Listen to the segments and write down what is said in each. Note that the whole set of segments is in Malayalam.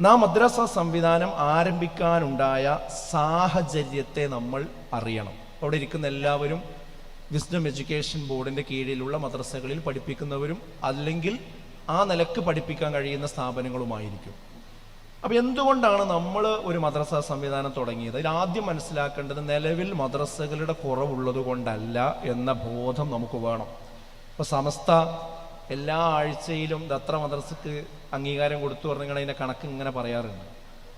നാം മദ്രസ സംവിധാനം ആരംഭിക്കാനുണ്ടായ സാഹചര്യത്തെ നമ്മൾ അറിയണം. അവിടെ ഇരിക്കുന്ന എല്ലാവരും വിസ്ഡം എഡ്യൂക്കേഷൻ ബോർഡിന്റെ കീഴിലുള്ള മദ്രസകളിൽ പഠിപ്പിക്കുന്നവരും അല്ലെങ്കിൽ ആ നിലയ്ക്ക് പഠിപ്പിക്കാൻ കഴിയുന്ന സ്ഥാപനങ്ങളുമായിരിക്കും. അപ്പോൾ എന്തുകൊണ്ടാണ് നമ്മൾ ഒരു മദ്രസ സംവിധാനം തുടങ്ങിയത്? ഇതിൽ ആദ്യം മനസ്സിലാക്കേണ്ടത് നിലവിൽ മദ്രസകളുടെ കുറവുള്ളത് കൊണ്ടല്ല എന്ന ബോധം നമുക്ക് വേണം. ഇപ്പോൾ സമസ്ത എല്ലാ ആഴ്ചയിലും ദത്ര മദ്രസക്ക് അംഗീകാരം കൊടുത്തു പറഞ്ഞാൽ അതിന്റെ കണക്ക് ഇങ്ങനെ പറയാറുണ്ട്.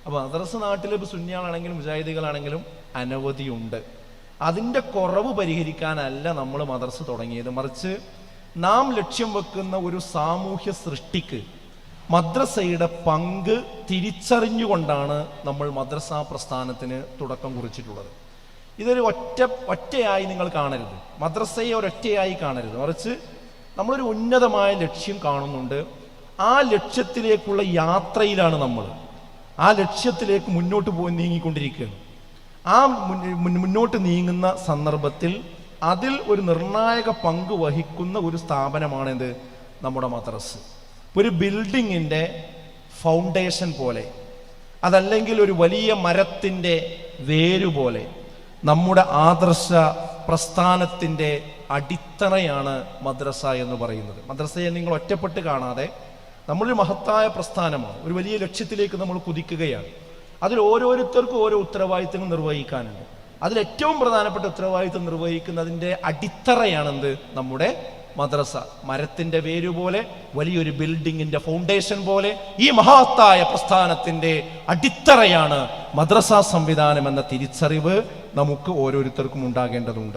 അപ്പോൾ മദ്രസ നാട്ടിൽ ഇപ്പൊ സുന്യാളാണെങ്കിലും മുജാഹിദികളാണെങ്കിലും അനവധിയുണ്ട്. അതിന്റെ കുറവ് പരിഹരിക്കാനല്ല നമ്മൾ മദ്രസ തുടങ്ങിയത്. മറിച്ച് നാം ലക്ഷ്യം വെക്കുന്ന ഒരു സാമൂഹ്യ സൃഷ്ടിക്ക് മദ്രസയുടെ പങ്ക് തിരിച്ചറിഞ്ഞുകൊണ്ടാണ് നമ്മൾ മദ്രസ പ്രസ്ഥാനത്തിന് തുടക്കം കുറിച്ചിട്ടുള്ളത്. ഇതൊരു ഒറ്റ ഒറ്റയായി നിങ്ങൾ കാണരുത്. മദ്രസയെ ഒരൊറ്റയായി കാണരുത്. മറിച്ച് നമ്മളൊരു ഉന്നതമായ ലക്ഷ്യം കാണുന്നുണ്ട്. ആ ലക്ഷ്യത്തിലേക്കുള്ള യാത്രയിലാണ് നമ്മൾ. ആ ലക്ഷ്യത്തിലേക്ക് മുന്നോട്ട് പോയി നീങ്ങിക്കൊണ്ടിരിക്കുകയാണ്. ആ മുന്നോട്ട് നീങ്ങുന്ന സന്ദർഭത്തിൽ അതിൽ ഒരു നിർണായക പങ്ക് വഹിക്കുന്ന ഒരു സ്ഥാപനമാണ് എന്ത് നമ്മുടെ മദ്രസ്. ഒരു ബിൽഡിങ്ങിന്റെ ഫൗണ്ടേഷൻ പോലെ അതല്ലെങ്കിൽ ഒരു വലിയ മരത്തിന്റെ വേരു പോലെ നമ്മുടെ ആദർശ പ്രസ്ഥാനത്തിന്റെ അടിത്തറയാണ് മദ്രസ എന്ന് പറയുന്നത്. മദ്രസയെ നിങ്ങൾ ഒറ്റപ്പെട്ട് കാണാതെ നമ്മളൊരു മഹത്തായ പ്രസ്ഥാനമാണ്. ഒരു വലിയ ലക്ഷ്യത്തിലേക്ക് നമ്മൾ കുതിക്കുകയാണ്. അതിൽ ഓരോരുത്തർക്കും ഓരോ ഉത്തരവാദിത്തങ്ങൾ നിർവഹിക്കാനുണ്ട്. അതിൽ ഏറ്റവും പ്രധാനപ്പെട്ട ഉത്തരവാദിത്തം നിർവഹിക്കുന്നതിന്റെ അടിത്തറയാണെന്ത്? നമ്മുടെ മദ്രസ. മരത്തിന്റെ വേര് പോലെ വലിയൊരു ബിൽഡിങ്ങിന്റെ ഫൗണ്ടേഷൻ പോലെ ഈ മഹത്തായ പ്രസ്ഥാനത്തിന്റെ അടിത്തറയാണ് മദ്രസ സംവിധാനം എന്ന തിരിച്ചറിവ് നമുക്ക് ഓരോരുത്തർക്കും ഉണ്ടാകേണ്ടതുണ്ട്.